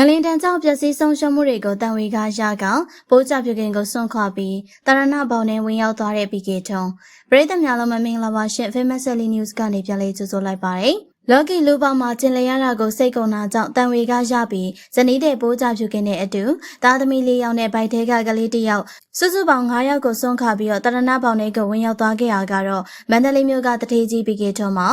ငလင်တန်ကြောင့်ပျက်စီးဆုံးရှုံးမှုတွေကိုတန်ဝေကရကပိုးကြပြုခင်ကိုစွန့်ခွာပြီးတာရဏဘောင်နဲ့ဝင်ရောက်သွားတဲ့ PK ထုံပရိသတ်များလုံးမမင်္ဂလာပါရှင် Famous Sally News ကနေပြန်လေးကြိုဆိုလိုက်ပါတယ်လော်ကီလူပေါင်းမှာကျင်လျရတာကိုစိတ်ကုန်တာကြောင့်တန်ဝေကရပြီးဇနီးတဲ့ပိုးကြပြုခင်နဲ့အတူသားသမီးလေးယောက်နဲ့ဗိုက်ထဲကကလေးတစ်ယောက်စုစုပေါင်း9ယောက်ကိုစွန့်ခါပြီးတော့တရဏဘောင်တွေကိုဝင်ရောက်သွားခဲ့ရကတော့မန္တလေးမြို့ကတထေးကြီး PK ထုံမှာ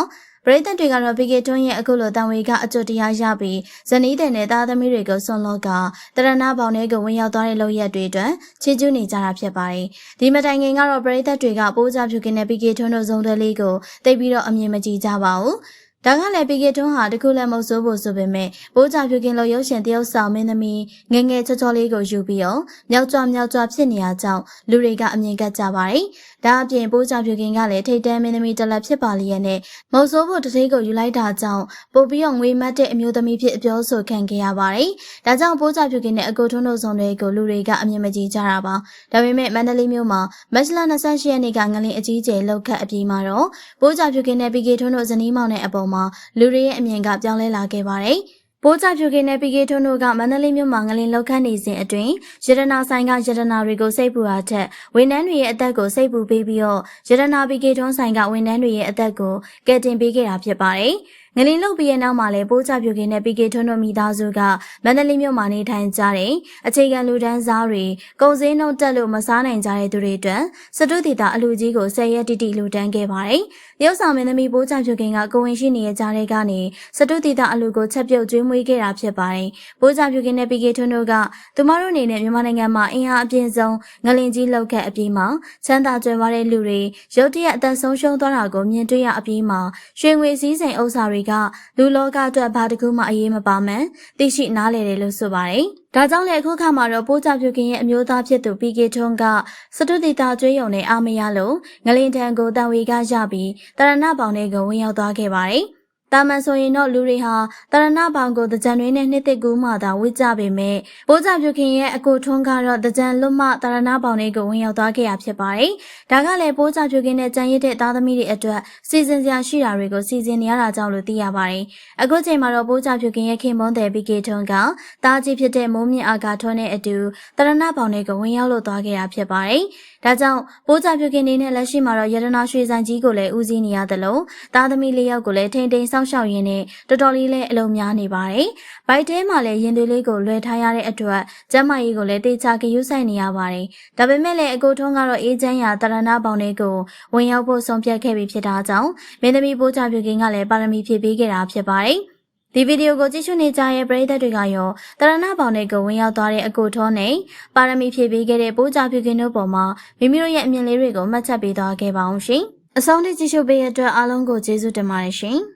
ပရိသတ်တွေကတော့ PK ထွန်းရဲ့အခုလိုတန်ဝေကအကျွတ်တရားရပြီးဇနီးတဲ့နဲ့သားသမီးတွေကိုဆွန်လောကတရဏဘောင်တွေကဝင်ရောက်သွားတဲ့လောက်ရက်တွေအတွက်ချီးကျူးနေကြတာဖြစ်ပါတယ်။ဒီမတိုင်ခင်ကတော့ပရိသတ်တွေကပိုးကြဖြူကင်းတဲ့ PK ထွန်းတို့ဇုံတယ်လေးကိုတိတ်ပြီးတော့အမြင်မကြည့်ကြပါဘူး။ ဒါကလည်း PK ထွန်းဟာတခုလည်းမဟုတ်ဆိုးဖို့ဆိုပေမဲ့ပိုးကြဖြူကင်းလို့ရုပ်ရှင်တရုပ်ဆောင်မင်းသမီးငငယ်ချောချောလေးကိုယူပြီးတော့မြောက်ကြွမြောက်ကြွဖြစ်နေရကြောင်းလူတွေကအမြင်ကကြပါတယ်။ဒါအပြင်ပိုးကြဖြူကင်းကလည်းထိတ်တန်းမင်းသမီးတစ်လက်ဖြစ်ပါလျက်နဲ့မဟုတ်ဆိုးဖို့တတိကိုယူလိုက်တာကြောင့်ပို့ပြီးတော့ငွေမတ်တဲ့အမျိုးသမီးဖြစ်အပြောဆိုခံခဲ့ရပါတယ်။ဒါကြောင့်ပိုးကြဖြူကင်းနဲ့အကိုထွန်းတို့ဆောင်တွေကိုလူတွေကအမြင်မကြည့်ကြတာပါ။ဒါပေမဲ့မန္တလေးမြို့မှာမတ်လ28ရက်နေ့ကငလင်အကြီးကျယ်လောက်ခတ်အပြီးမှာတော့ပိုးကြဖြူကင်းနဲ့ PK ထွန်းတို့ဇနီးမောင်နဲ့အပေါ်မှာလူတွေရဲ့အမြင်ကပြောင်းလဲလာခဲ့ပါတယ်။ပိုးကြဖြူကင်းနဲ့ PK ထွန်းတို့ကမန္တလေးမြို့မှာငလင်လောက်ခတ်နေစဉ်အတွင်းရတနာဆိုင်ကရတနာတွေကိုစိတ်ပူအားထက်ဝန်ထမ်းတွေရဲ့အသက်ကိုစိတ်ပူပေးပြီးတော့ရတနာ PK ထွန်းဆိုင်ကဝန်ထမ်းတွေရဲ့အသက်ကိုကယ်တင်ပေးခဲ့တာဖြစ်ပါတယ်။ ငလင်လုတ်ပြီးရဲ့နောက်မှာလည်းပိုးချပြုခင်နဲ့ PK ထွန်းတို့မိသားစုကမန္တလေးမြို့မှာနေထိုင်ကြတဲ့အခြေခံလူတန်းစားတွေကုန်စည်နှုန်းတက်လို့မစားနိုင်ကြတဲ့သူတွေအတွက်စတုတီတာအလူကြီးကို10ရက်တိတိလူတန်းခဲ့ပါတယ်။ရုပ်ဆောင်မင်းသမီးပိုးချပြုခင်ကကိုဝင်ရှိနေတဲ့ကြားတွေကနေစတုတီတာအလူကိုချက်ပြုတ်ကျွေးမွေးခဲ့တာဖြစ်ပါတယ်။ပိုးချပြုခင်နဲ့ PK ထွန်းတို့ကသူမတို့အနေနဲ့မြန်မာနိုင်ငံမှာအင်အားအပြည့်ဆုံးငလင်ကြီးလောက်ခတ်အပြီးမှာချမ်းသာကြွယ်ဝတဲ့လူတွေရုတ်တရက်အသက်ဆုံးရှုံးသွားတာကိုမြင်တွေ့ရအပြီးမှာရွှေငွေစည်းစိမ်ဥစ္စာတွေကလူလောကအတွက်ဘာတကူမှအရေးမပါမှန်သိရှိနားလည်တယ်လို့ဆိုပါတယ်။ဒါကြောင့်လည်းအခုခါမှာတော့ပိုးကြဖြူခင်ရဲ့အမျိုးသားဖြစ်သူ PK ထွန်းကစတုတိတာကျွေးရုံနဲ့အာမရလို့ငလင်တန်ကိုတန်ဝေကရပြီးတရဏပေါင်တွေကိုဝင်ရောက်သွားခဲ့ပါတယ်။ တာမန်ဆိုရင်တော့လူတွေဟာတရဏဘောင်ကိုတကြံတွေနဲ့နှစ်သက်ကူးမှသာဝစ်ကြပေမဲ့ပိုးကြပြုခင်ရဲ့အကိုထွန်းကတော့တကြံလွတ်မှတရဏဘောင်တွေကိုဝင်ရောက်သွားခဲ့ရဖြစ်ပါတယ်။ဒါကလည်းပိုးကြပြုခင်နဲ့ကြံရစ်တဲ့သားသမီးတွေအတွက်စီစဉ်စရာရှိတာတွေကိုစီစဉ်နေရတာကြောင့်လို့သိရပါတယ်။အခုချိန်မှာတော့ပိုးကြပြုခင်ရဲ့ခင်မွန်းတဲ့ PK ထွန်းကတားကြီးဖြစ်တဲ့မိုးမြင့်အာကာထွန်းနဲ့အတူတရဏဘောင်တွေကိုဝင်ရောက်လို့သွားခဲ့ရဖြစ်ပါတယ်။ဒါကြောင့်ပိုးကြပြုခင်နေနဲ့လက်ရှိမှာတော့ရတနာရွှေဆိုင်ကြီးကိုလည်းဦးစီးနေရသလိုသားသမီးလေးယောက်ကိုလည်းထိန်ထိန်စောင့်ရှောက်ရင်းနဲ့တော်တော်လေးလည်းအလုံးများနေပါတယ်။ဘိုက်ထဲမှာလည်းရင်သွေးလေးကိုလွှဲထားရတဲ့အတွက်ကျမကြီးကိုလည်းတေချာကယူဆိုင်နေရပါတယ်။ဒါပေမဲ့လည်းအကိုထုံးကတော့အေးချမ်းရာတရဏပေါင်လေးကိုဝင်ရောက်ဖို့ဆုံးဖြတ်ခဲ့ပြီးဖြစ်တာကြောင့်မင်းသမီးပိုးချပြုခင်ကလည်းပါရမီဖြည့်ပေးခဲ့တာဖြစ်ပါတယ်။ဒီဗီဒီယိုကိုကြည့်ရှုနေကြတဲ့ပရိသတ်တွေကရောတရဏဘောင်တွေကိုဝင်ရောက်သွားတဲ့အကိုထောနဲ့ပါရမီဖြည့်ပေးခဲ့တဲ့ပိုးကြပြုခင်တို့ပေါ်မှာမိမိတို့ရဲ့အမြင်လေးတွေကိုမှတ်ချက်ပေးသွားခဲ့ပါအောင်ရှင်။အဆုံးထိကြည့်ရှုပေးတဲ့အတွက်အားလုံးကိုကျေးဇူးတင်ပါတယ်ရှင်။